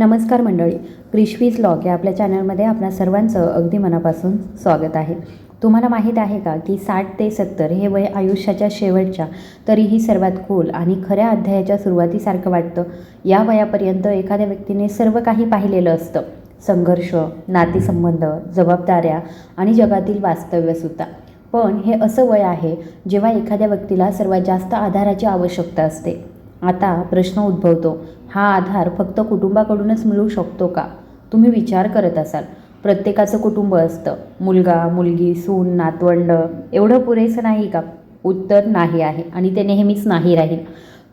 नमस्कार मंडळी क्रिशवीज लॉग या आपल्या चॅनलमध्ये आपल्या सर्वांचं अगदी मनापासून स्वागत आहे. तुम्हाला माहीत आहे का की साठ ते सत्तर हे वय आयुष्याच्या शेवटच्या तरीही सर्वात खोल आणि खऱ्या अध्यायाच्या सुरुवातीसारखं वाटतं. या वयापर्यंत एखाद्या व्यक्तीने सर्व काही पाहिलेलं असतं. संघर्ष नातेसंबंध जबाबदाऱ्या आणि जगातील वास्तव्यसुद्धा पण हे असं वय आहे जेव्हा एखाद्या व्यक्तीला सर्वात जास्त आधाराची आवश्यकता असते. आता प्रश्न उद्भवतो हा आधार फक्त कुटुंबाकडूनच मिळू शकतो का? तुम्ही विचार करत असाल. प्रत्येकाचं कुटुंब असतं. मुलगा मुलगी सून नातवंड एवढं पुरेसं नाही का? उत्तर नाही आहे आणि ते नेहमीच नाही राहील.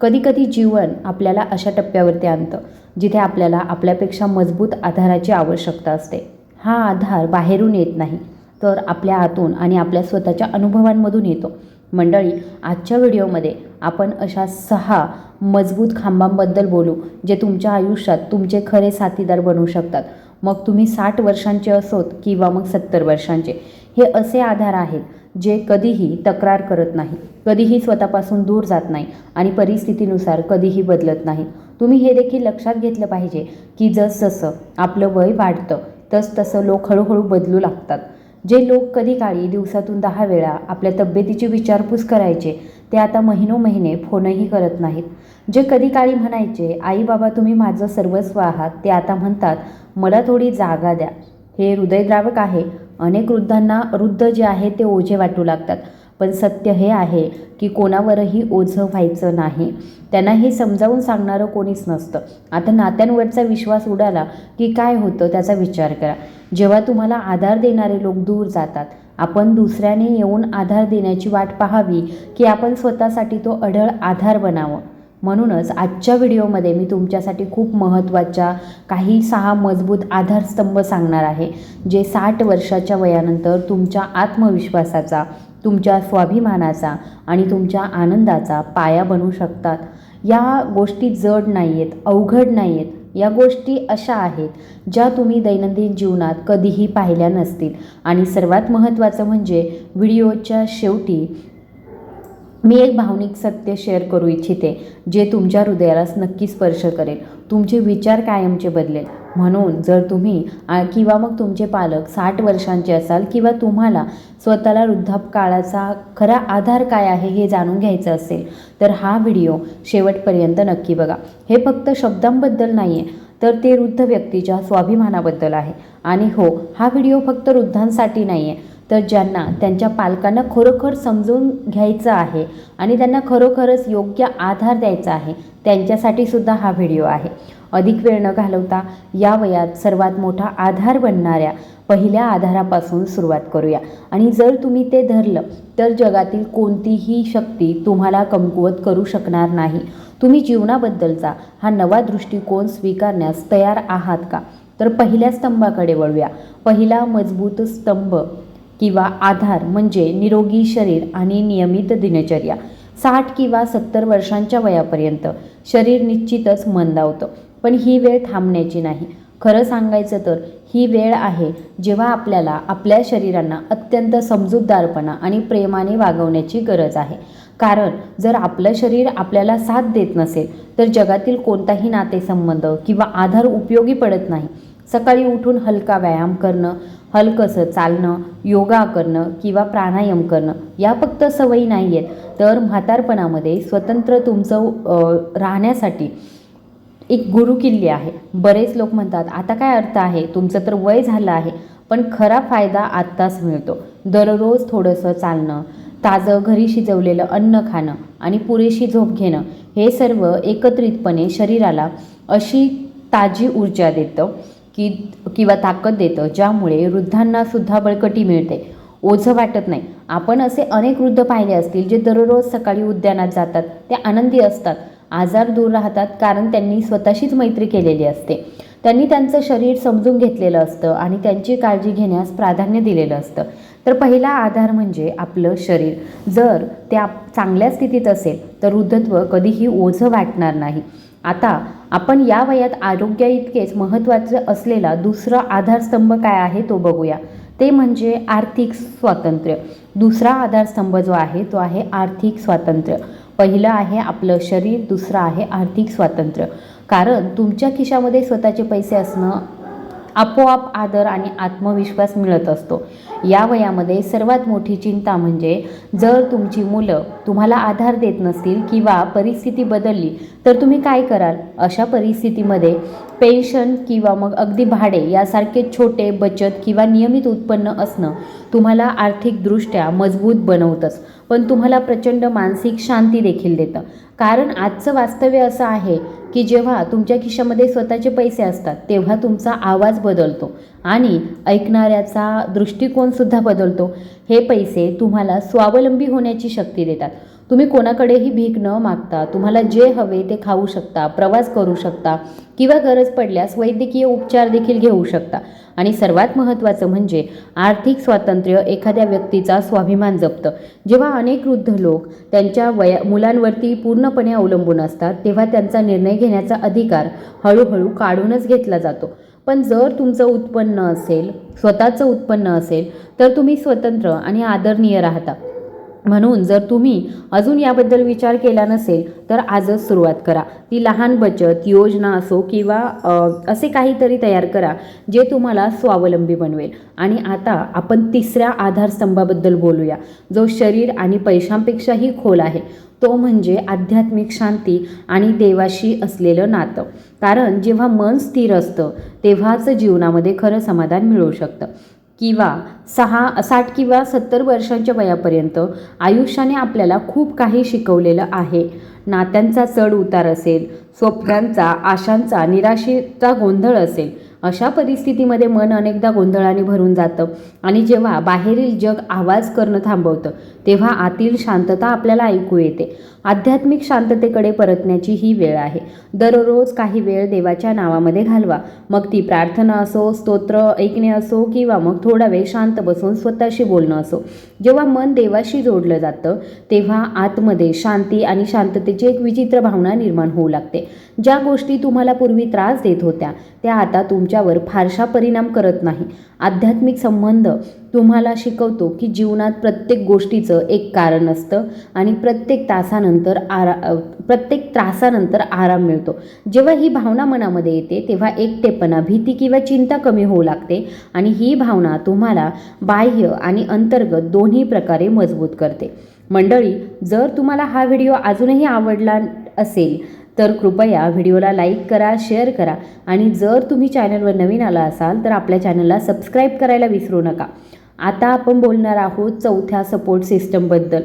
कधीकधी जीवन आपल्याला अशा टप्प्यावरती आणतं जिथे आपल्याला आपल्यापेक्षा मजबूत आधाराची आवश्यकता असते. हा आधार बाहेरून येत नाही तर आपल्या आतून आणि आपल्या स्वतःच्या अनुभवांमधून येतो. मंडळी आजच्या व्हिडिओमध्ये आपण अशा सहा मजबूत खांबांबद्दल बोलू जे तुमच्या आयुष्यात तुमचे खरे साथीदार बनू शकतात. मग तुम्ही साठ वर्षांचे असोत किंवा मग सत्तर वर्षांचे. हे असे आधार आहेत जे कधीही तक्रार करत नाही कधीही स्वतःपासून दूर जात नाही आणि परिस्थितीनुसार कधीही बदलत नाही. तुम्ही हे देखील लक्षात घेतलं पाहिजे की जसजसं आपलं वय वाढतं तसतसं लोक हळूहळू बदलू लागतात. जे लोक कधी काळी दिवसातून दहा वेळा आपल्या तब्येतीची विचारपूस करायचे ते आता महिनो महिने फोनही करत नाहीत. जे कधी काळी म्हणायचे आई बाबा तुम्ही माझं सर्वस्व आहात ते आता म्हणतात मला थोडी जागा द्या. हे हृदयद्रावक आहे. अनेक वृद्धांना वृद्ध जे आहे ते ओझे वाटू लागतात. पण सत्य हे आहे की कोणावरही ओझं व्हायचं नाही. त्यांना हे समजावून सांगणारं कोणीच नसतं. आता नात्यांवरचा विश्वास उडाला की काय होतं त्याचा विचार करा. जेव्हा तुम्हाला आधार देणारे लोक दूर जातात आपण दुसऱ्याने येऊन आधार देण्याची वाट पाहावी की आपण स्वतःसाठी तो अढळ आधार बनावं. म्हणूनच आजच्या व्हिडिओमध्ये मी तुमच्यासाठी खूप महत्त्वाच्या काही सहा मजबूत आधारस्तंभ सांगणार आहे जे साठ वर्षाच्या वयानंतर तुमच्या आत्मविश्वासाचा तुमच्या स्वाभिमानाचा आणि तुमच्या आनंदाचा पाया बनू शकतात. या गोष्टी जड नाही आहेत अवघड नाही आहेत या गोष्टी अशा आहेत ज्या तुम्ही दैनंदिन जीवनात कधीही पाहिल्या नसतील. आणि सर्वात महत्त्वाचं म्हणजे व्हिडिओच्या शेवटी मी एक भावनिक सत्य शेअर करू इच्छिते जे तुमच्या हृदयाला नक्की स्पर्श करेल. तुमचे विचार कायमचे बदलेल. म्हणून जर तुम्ही किंवा मग तुमचे पालक साठ वर्षांचे असाल किंवा तुम्हाला स्वतःला वृद्धापकाळाचा खरा आधार काय आहे हे जाणून घ्यायचं असेल तर हा व्हिडिओ शेवटपर्यंत नक्की बघा. हे फक्त शब्दांबद्दल नाही आहे तर ते वृद्ध व्यक्तीच्या स्वाभिमानाबद्दल आहे. आणि हो हा व्हिडिओ फक्त वृद्धांसाठी नाही आहे तर ज्यांना त्यांच्या पालकांना खरोखर समजून घ्यायचं आहे आणि त्यांना खरोखरच योग्य आधार द्यायचा आहे त्यांच्यासाठी सुद्धा हा व्हिडिओ आहे. अधिक वेळ न घालवता या वयात सर्वात मोठा आधार बनणाऱ्या पहिल्या आधारापासून सुरुवात करूया. आणि जर तुम्ही ते धरलं तर जगातील कोणतीही शक्ती तुम्हाला कमकुवत करू शकणार नाही. तुम्ही जीवनाबद्दलचा हा नवा दृष्टिकोन स्वीकारण्यास तयार आहात का? तर पहिल्या स्तंभाकडे वळूया. पहिला मजबूत स्तंभ किंवा आधार म्हणजे निरोगी शरीर आणि नियमित दिनचर्या. साठ किंवा सत्तर वर्षांच्या वयापर्यंत शरीर निश्चितच मंदावतं पण ही वेळ थांबण्याची नाही. खरं सांगायचं तर ही वेळ आहे जेव्हा आपल्याला आपल्या शरीरांना अत्यंत समजूतदारपणा आणि प्रेमाने वागवण्याची गरज आहे. कारण जर आपलं शरीर आपल्याला साथ देत नसेल तर जगातील कोणताही नातेसंबंध किंवा आधार उपयोगी पडत नाही. सकाळी उठून हलका व्यायाम करणं हलकंसं चालणं योगा करणं किंवा प्राणायाम करणं या फक्त सवयी नाही आहेत तर म्हातारपणामध्ये स्वतंत्र तुमचं राहण्यासाठी एक गुरुकिल्ली आहे. बरेच लोक म्हणतात आता काय अर्थ आहे? तुमचं तर वय झालं आहे. पण खरा फायदा आत्ताच मिळतो. दररोज थोडंसं चालणं ताजं घरी शिजवलेलं अन्न खाणं आणि पुरेशी झोप घेणं हे सर्व एकत्रितपणे शरीराला अशी ताजी ऊर्जा देतं. की किंवा ताकद देतं ज्यामुळे वृद्धांनासुद्धा बळकटी मिळते. ओझं वाटत नाही. आपण असे अनेक वृद्ध पाहिले असतील जे दररोज सकाळी उद्यानात जातात. ते आनंदी असतात. आजार दूर राहतात कारण त्यांनी स्वतःशीच मैत्री केलेली असते. त्यांनी त्यांचं शरीर समजून घेतलेलं असतं आणि त्यांची काळजी घेण्यास प्राधान्य दिलेलं असतं. तर पहिला आधार म्हणजे आपलं शरीर. जर ते आप चांगल्या स्थितीत असेल तर वृद्धत्व कधीही ओझं वाटणार नाही. आता आपण या वयात आरोग्या इतकेच महत्त्वाचं असलेला दुसरा आधारस्तंभ काय आहे तो बघूया. ते म्हणजे आर्थिक स्वातंत्र्य. दुसरा आधारस्तंभ जो आहे तो आहे आर्थिक स्वातंत्र्य. पहिलं आहे आपलं शरीर दुसरं आहे आर्थिक स्वातंत्र्य. कारण तुमच्या खिशामध्ये स्वतःचे पैसे असणं आपोआप आदर आणि आत्मविश्वास मिळत असतो. या वयामध्ये सर्वात मोठी चिंता म्हणजे जर तुमची मुलं तुम्हाला आधार देत नसतील किंवा परिस्थिती बदलली तर तुम्ही काय कराल? अशा परिस्थितीमध्ये पेन्शन किंवा मग अगदी भाडे यासारखे छोटे बचत किंवा नियमित उत्पन्न असणं तुम्हाला आर्थिकदृष्ट्या मजबूत बनवतंच. पण तुम्हाला प्रचंड मानसिक शांती देखील देतं. कारण आजचं वास्तव्य असं आहे की जेव्हा तुमच्या खिशामध्ये स्वतःचे पैसे असतात तेव्हा तुमचा आवाज बदलतो आणि ऐकणाऱ्याचा दृष्टिकोनसुद्धा बदलतो. हे पैसे तुम्हाला स्वावलंबी होण्याची शक्ती देतात. तुम्ही कोणाकडेही भीक न मागता तुम्हाला जे हवे ते खाऊ शकता प्रवास करू शकता किंवा गरज पडल्यास वैद्यकीय उपचार देखील घेऊ शकता. आणि सर्वात महत्त्वाचं म्हणजे आर्थिक स्वातंत्र्य एखाद्या व्यक्तीचा स्वाभिमान जपतं. जेव्हा अनेक वृद्ध लोक त्यांच्या वया मुलांवरती पूर्णपणे अवलंबून असतात तेव्हा त्यांचा निर्णय घेण्याचा अधिकार हळूहळू काढूनच घेतला जातो. पण जर तुमचं उत्पन्न असेल स्वतःचं उत्पन्न असेल तर तुम्ही स्वतंत्र आणि आदरणीय राहता. म्हणून जर तुम्ही अजून याबद्दल विचार केला नसेल तर आजच सुरुवात करा. ती लहान बचत योजना असो किंवा असे काहीतरी तयार करा जे तुम्हाला स्वावलंबी बनवेल. आणि आता आपण तिसऱ्या आधारस्तंभाबद्दल बोलूया. जो शरीर आणि पैशांपेक्षाही खोल आहे तो म्हणजे आध्यात्मिक शांती आणि देवाशी असलेलं नातं. कारण जेव्हा मन स्थिर असतं तेव्हाच जीवनामध्ये खरं समाधान मिळू शकतं. किंवा सहा साठ किंवा सत्तर वर्षांच्या वयापर्यंत आयुष्याने आपल्याला खूप काही शिकवलेलं आहे. नात्यांचा चढ उतार असेल स्वप्नांचा आशांचा निराशेचा गोंधळ असेल अशा परिस्थितीमध्ये मन अनेकदा गोंधळाने भरून जातं. आणि जेव्हा बाहेरील जग आवाज करणं थांबवतं तेव्हा आतील शांतता आपल्याला ऐकू येते. आध्यात्मिक शांततेकडे परतण्याची ही वेळ आहे. दररोज काही वेळ देवाच्या नावामध्ये घालवा. मग ती प्रार्थना असो स्तोत्र ऐकणे असो किंवा मग थोडा वेळ शांत बसून स्वतःशी बोलणं असो. जेव्हा मन देवाशी जोडलं जातं तेव्हा आतमध्ये शांती आणि शांततेची एक विचित्र भावना निर्माण होऊ लागते. ज्या गोष्टी तुम्हाला पूर्वी त्रास देत होत्या त्या आता तुमच्यावर फारशा परिणाम करत नाही. आध्यात्मिक संबंध तुम्हाला शिकवतो की जीवनात प्रत्येक गोष्टीचं एक कारण असतं आणि प्रत्येक तासानंतर आरा प्रत्येक त्रासानंतर आराम मिळतो. जेव्हा ही भावना मनामध्ये येते तेव्हा एकटेपणा भीती किंवा चिंता कमी होऊ लागते आणि ही भावना तुम्हाला बाह्य आणि अंतर्गत दोन्ही प्रकारे मजबूत करते. मंडळी जर तुम्हाला हा व्हिडिओ अजूनही आवडला असेल तर कृपया व्हिडिओला लाईक करा शेअर करा आणि जर तुम्ही चॅनलवर नवीन आला असाल तर आपल्या चॅनलला सबस्क्राईब करायला विसरू नका. आता आपण बोलणार आहोत चौथ्या सपोर्ट सिस्टमबद्दल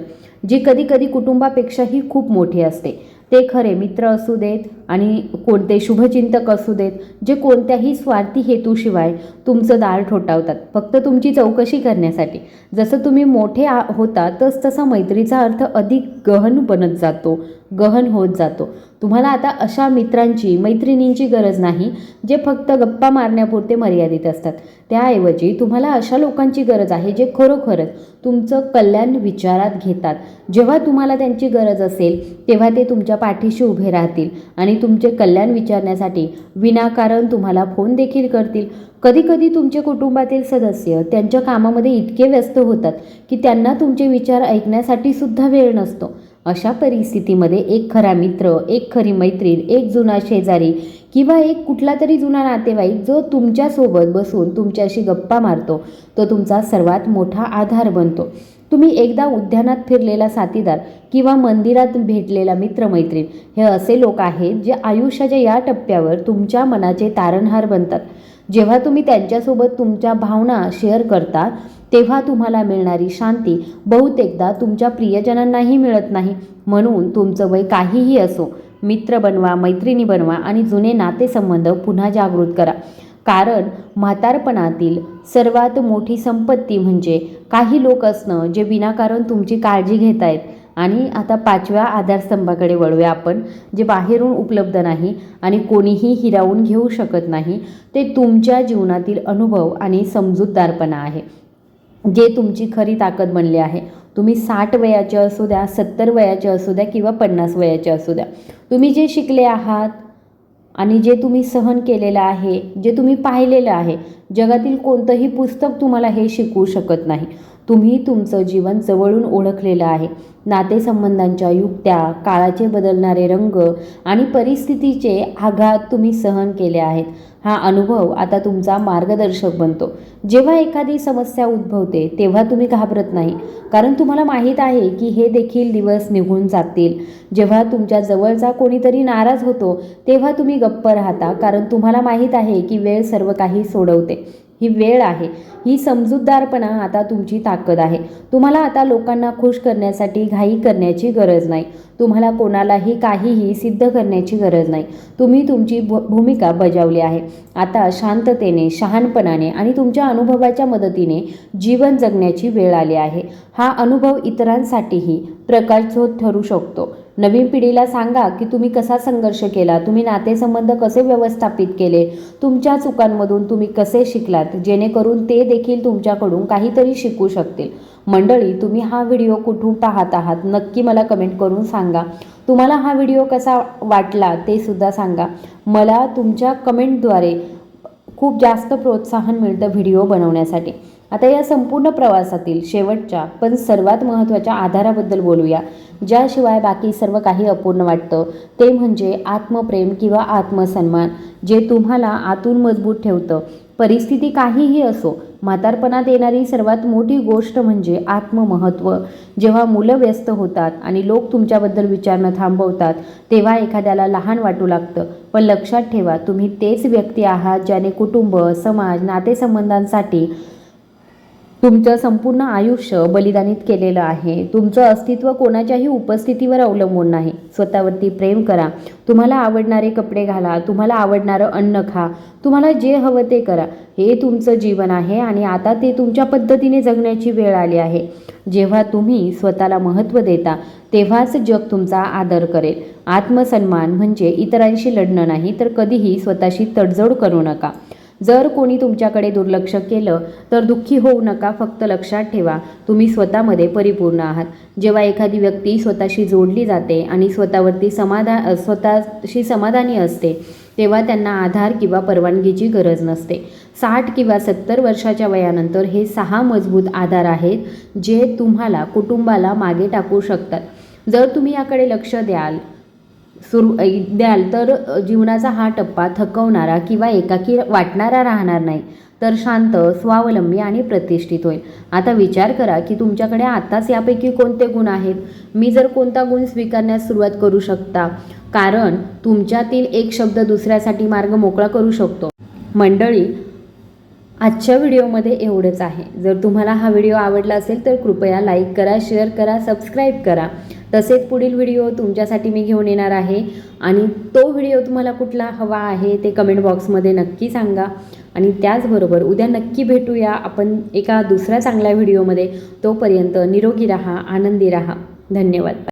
जी कधी कधी कुटुंबापेक्षाही खूप मोठी असते. ते खरे मित्र असू देत आणि कोणते शुभचिंतक असू देत जे कोणत्याही स्वार्थी हेतूशिवाय तुमचं दार ठोठावतात. फक्त तुमची चौकशी करण्यासाठी. जसं तुम्ही मोठे आ होता तस तसा मैत्रीचा अर्थ अधिक गहन बनत जातो गहन होत जातो. तुम्हाला आता अशा मित्रांची मैत्रिणींची गरज नाही जे फक्त गप्पा मारण्यापुरते मर्यादित असतात. त्याऐवजी तुम्हाला अशा लोकांची गरज आहे जे खरोखरच तुमचं कल्याण विचारात घेतात. जेव्हा तुम्हाला त्यांची गरज असेल तेव्हा ते तुमच्या पाठीशी उभे राहतील आणि तुमचे कल्याण विचारण्यासाठी विनाकारण तुम्हाला फोन देखील करतील. कधीकधी तुमचे कुटुंबातील सदस्य त्यांच्या कामामध्ये इतके व्यस्त होतात की त्यांना तुमचे विचार ऐकण्यासाठी सुद्धा वेळ नसतो. अशा परिस्थितीमध्ये एक खरा मित्र एक खरी मैत्रीण एक जुना शेजारी किंवा एक कुठला तरी जुना नातेवाईक जो तुमच्यासोबत बसून तुमच्याशी गप्पा मारतो तो तुमचा सर्वात मोठा आधार बनतो. तुम्ही एकदा उद्यानात फिरलेला साथीदार किंवा मंदिरात भेटलेला मित्रमैत्रीण हे असे लोक आहेत जे आयुष्याच्या या टप्प्यावर तुमच्या मनाचे तारणहार बनतात. जेव्हा तुम्ही त्यांच्यासोबत तुमच्या भावना शेअर करता तेव्हा तुम्हाला मिळणारी शांती बहुतेकदा तुमच्या प्रियजनांनाही मिळत नाही. म्हणून तुमचं वय काहीही असो मित्र बनवा मैत्रिणी बनवा आणि जुने नातेसंबंध पुन्हा जागृत करा. कारण म्हातारपणातील सर्वात मोठी संपत्ती म्हणजे काही लोक असणं जे विनाकारण तुमची काळजी घेत आहेत आणि आता पाचव्या आधारस्तंभाकडे वळूया आपण जे बाहेरून उपलब्ध नाही आणि कोणीही हिरावून घेऊ शकत नाही ते तुमच्या जीवनातील अनुभव आणि समजूतदारपणा आहे. जे तुमची खरी ताकद बनली आहे. तुम्ही साठ वयाचे असू द्या सत्तर वयाचे असू द्या किंवा पन्नास वयाचे असू द्या. तुम्ही जे शिकले आहात आणि जे तुम्ही सहन केलेलं आहे जे तुम्ही पाहिलेलं आहे जगातील कोणतंही पुस्तक तुम्हाला हे शिकवू शकत नाही. तुम्ही तुमचं जीवन जवळून ओळखलेलं आहे. नातेसंबंधांच्या युक्त्या काळाचे बदलणारे रंग आणि परिस्थितीचे आघात तुम्ही सहन केले आहेत. हा अनुभव आता तुमचा मार्गदर्शक बनतो. जेव्हा एखादी समस्या उद्भवते तेव्हा तुम्ही घाबरत नाही. कारण तुम्हाला माहीत आहे की हे देखील दिवस निघून जातील. जेव्हा तुमच्या जवळचा कोणीतरी नाराज होतो तेव्हा तुम्ही गप्प राहता. कारण तुम्हाला माहीत आहे की वेळ सर्व काही सोडवते. ही वेळ आहे. ही समजूतदारपणा आता तुमची ताकद आहे. तुम्हाला आता लोकांना खुश करण्यासाठी घाई करण्याची गरज नाही. तुम्हाला कोणालाही काहीही सिद्ध करण्याची गरज नाही. तुम्ही तुमची भूमिका बजावली आहे. आता शांततेने शहाणपणाने आणि तुमच्या अनुभवाच्या मदतीने जीवन जगण्याची वेळ आली आहे. हा अनुभव इतरांसाठीही प्रकाशझोत ठरू शकतो. नवीन पिढीला सांगा की तुम्ही कसा संघर्ष केला तुम्ही नातेसंबंध कसे व्यवस्थापित केले तुमच्या चुकांमधून तुम्ही कसे शिकलात जेणेकरून ते देखील तुमच्याकडून काहीतरी शिकू शकतील. मंडळी तुम्ही हा व्हिडिओ कुठून पाहत आहात नक्की मला कमेंट करून सांगा. तुम्हाला हा व्हिडिओ कसा वाटला ते सुद्धा सांगा. मला तुमच्या कमेंटद्वारे खूप जास्त प्रोत्साहन मिळतं व्हिडिओ बनवण्यासाठी. आता या संपूर्ण प्रवासातील शेवटच्या पण सर्वात महत्त्वाच्या आधाराबद्दल बोलूया. ज्याशिवाय बाकी सर्व काही अपूर्ण वाटतं ते म्हणजे आत्मप्रेम किंवा आत्मसन्मान जे तुम्हाला आतून मजबूत ठेवतं. परिस्थिती काहीही असो म्हातारपणात येणारी सर्वात मोठी गोष्ट म्हणजे आत्ममहत्त्व. जेव्हा मुलं व्यस्त होतात आणि लोक तुमच्याबद्दल विचारणं थांबवतात तेव्हा एखाद्याला लहान वाटू लागतं. पण लक्षात ठेवा तुम्ही तेच व्यक्ती आहात ज्याने कुटुंब समाज नातेसंबंधांसाठी तुमचं संपूर्ण आयुष्य बलिदानित केलेलं आहे. तुमचं अस्तित्व कोणाच्याही उपस्थितीवर अवलंबून नाही. स्वतःवरती प्रेम करा. तुम्हाला आवडणारे कपडे घाला. तुम्हाला आवडणारं अन्न खा. तुम्हाला जे हवं ते करा. हे तुमचं जीवन आहे आणि आता ते तुमच्या पद्धतीने जगण्याची वेळ आली आहे. जेव्हा तुम्ही स्वतःला महत्त्व देता तेव्हाच जग तुमचा आदर करेल. आत्मसन्मान म्हणजे इतरांशी लढणं नाही तर कधीही स्वतःशी तडजोड करू नका. जर कोणी तुमच्याकडे दुर्लक्ष केलं तर दुःखी होऊ नका फक्त लक्षात ठेवा तुम्ही स्वतःमध्ये परिपूर्ण आहात. जेव्हा एखादी व्यक्ती स्वतःशी जोडली जाते आणि स्वतःवरती समाधा स्वतःशी समाधानी असते तेव्हा त्यांना आधार किंवा परवानगीची गरज नसते. साठ किंवा सत्तर वर्षाच्या वयानंतर हे सहा मजबूत आधार आहेत जे तुम्हाला कुटुंबाला मागे टाकू शकतात. जर तुम्ही याकडे लक्ष द्याल सुरू द्याल तर जीवनाचा हा टप्पा थकवणारा किंवा एकाकी वाटणारा राहणार नाही. तर शांत स्वावलंबी आणि प्रतिष्ठित होईल. आता विचार करा की तुमच्याकडे आत्ताच यापैकी कोणते गुण आहेत? मी जर कोणता गुण स्वीकारण्यास सुरुवात करू शकता? कारण तुमच्यातील एक शब्द दुसऱ्यासाठी मार्ग मोकळा करू शकतो. मंडळी आजच्या व्हिडिओमध्ये एवढंच आहे. जर तुम्हाला हा व्हिडिओ आवडला असेल तर कृपया लाईक करा शेअर करा सबस्क्राईब करा. तसेच पुढील व्हिडिओ तुमच्यासाठी मी घेऊन येणार आहे. आणि तो व्हिडिओ तुम्हाला कुठला हवा आहे ते कमेंट बॉक्समध्ये नक्की सांगा. आणि त्याचबरोबर उद्या नक्की भेटूया आपण एका दुसऱ्या चांगल्या व्हिडिओमध्ये. तोपर्यंत निरोगी राहा आनंदी राहा. धन्यवाद.